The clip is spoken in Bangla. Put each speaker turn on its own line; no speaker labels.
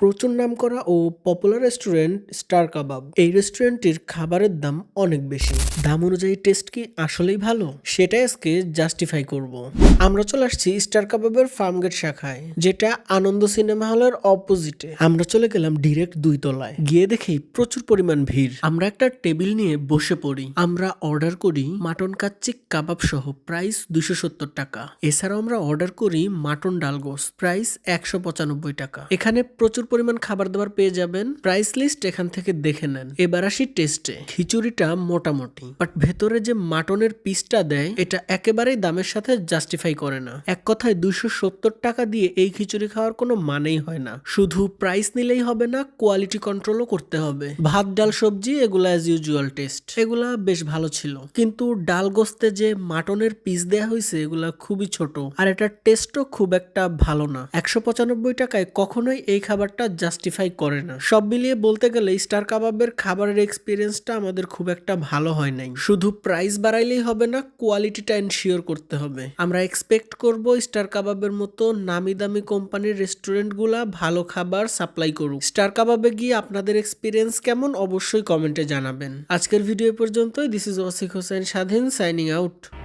প্রচুর নামকরা ও পপুলার রেস্টুরেন্ট স্টার কাবাব এই রেস্টুরেন্টটির খাবারের দাম অনেক বেশি। দাম অনুযায়ী টেস্ট কি আসলেই ভালো? সেটা আজকে জাস্টিফাই করব। আমরা চলে আসছি স্টার কাবাবের ফার্মগেট শাখায়, যেটা আনন্দ সিনেমা হলের অপোজিটে আমরা চলে গেলাম ডিরেক্ট দুই তলায়। গিয়ে দেখি প্রচুর পরিমাণ ভিড়। আমরা একটা টেবিল নিয়ে বসে পড়ি। আমরা অর্ডার করি মাটন কাচ্চি কাবাব সহ প্রাইস দুশো সত্তর টাকা। এছাড়াও আমরা অর্ডার করি মাটন ডালগোস প্রাইস একশো পঁচানব্বই টাকা। এখানে প্রচুর পরিমাণ খাবার দাবার পেয়ে যাবেন প্রাইস লিস্ট এখান থেকে দেখে নেন। এবার আসি টেস্টে খিচুড়িটা মোটামুটি বাট ভেতরে যে মাটনের পিসটা দেয়, এটা একেবারেই দামের সাথে জাস্টিফাই করে না। এক কথায় দুশো সত্তর টাকা দিয়ে এই খিচুড়ি খাওয়ার কোনো মানেই হয় না। শুধু প্রাইস নিলেই হবে না কোয়ালিটি কন্ট্রোলও করতে হবে। ভাত, ডাল, সবজি, এগুলা অ্যাজ ইউজুয়াল টেস্ট এগুলা বেশ ভালো ছিল। কিন্তু ডাল গোস্তে যে মাটনের পিস দেয়া হয়েছে এগুলা খুবই ছোট। আর এটার টেস্টও খুব একটা ভালো না। একশো পঁচানব্বই টাকায় কখনোই এই খাবারটা জাস্টিফাই করে না। সব মিলিয়ে বলতে গেলে স্টার কাবাবের খাবারের এক্সপিরিয়েন্সটা আমাদের খুব একটা ভালো হয় নাই। শুধু প্রাইস বাড়াইলেই হবে না কোয়ালিটিটা এনশিওর করতে হবে। আমরা এক্সপেক্ট করব স্টার কাবাবের মতো নামি দামি কোম্পানির রেস্টুরেন্টগুলা ভালো খাবার সাপ্লাই করুক। স্টার কাবাবে গিয়ে আপনাদের এক্সপিরিয়েন্স কেমন অবশ্যই কমেন্টে জানাবেন। আজকের ভিডিও পর্যন্তই। দিস ইজ ওয়াসিক হোসেন স্বাধীন সাইনিং আউট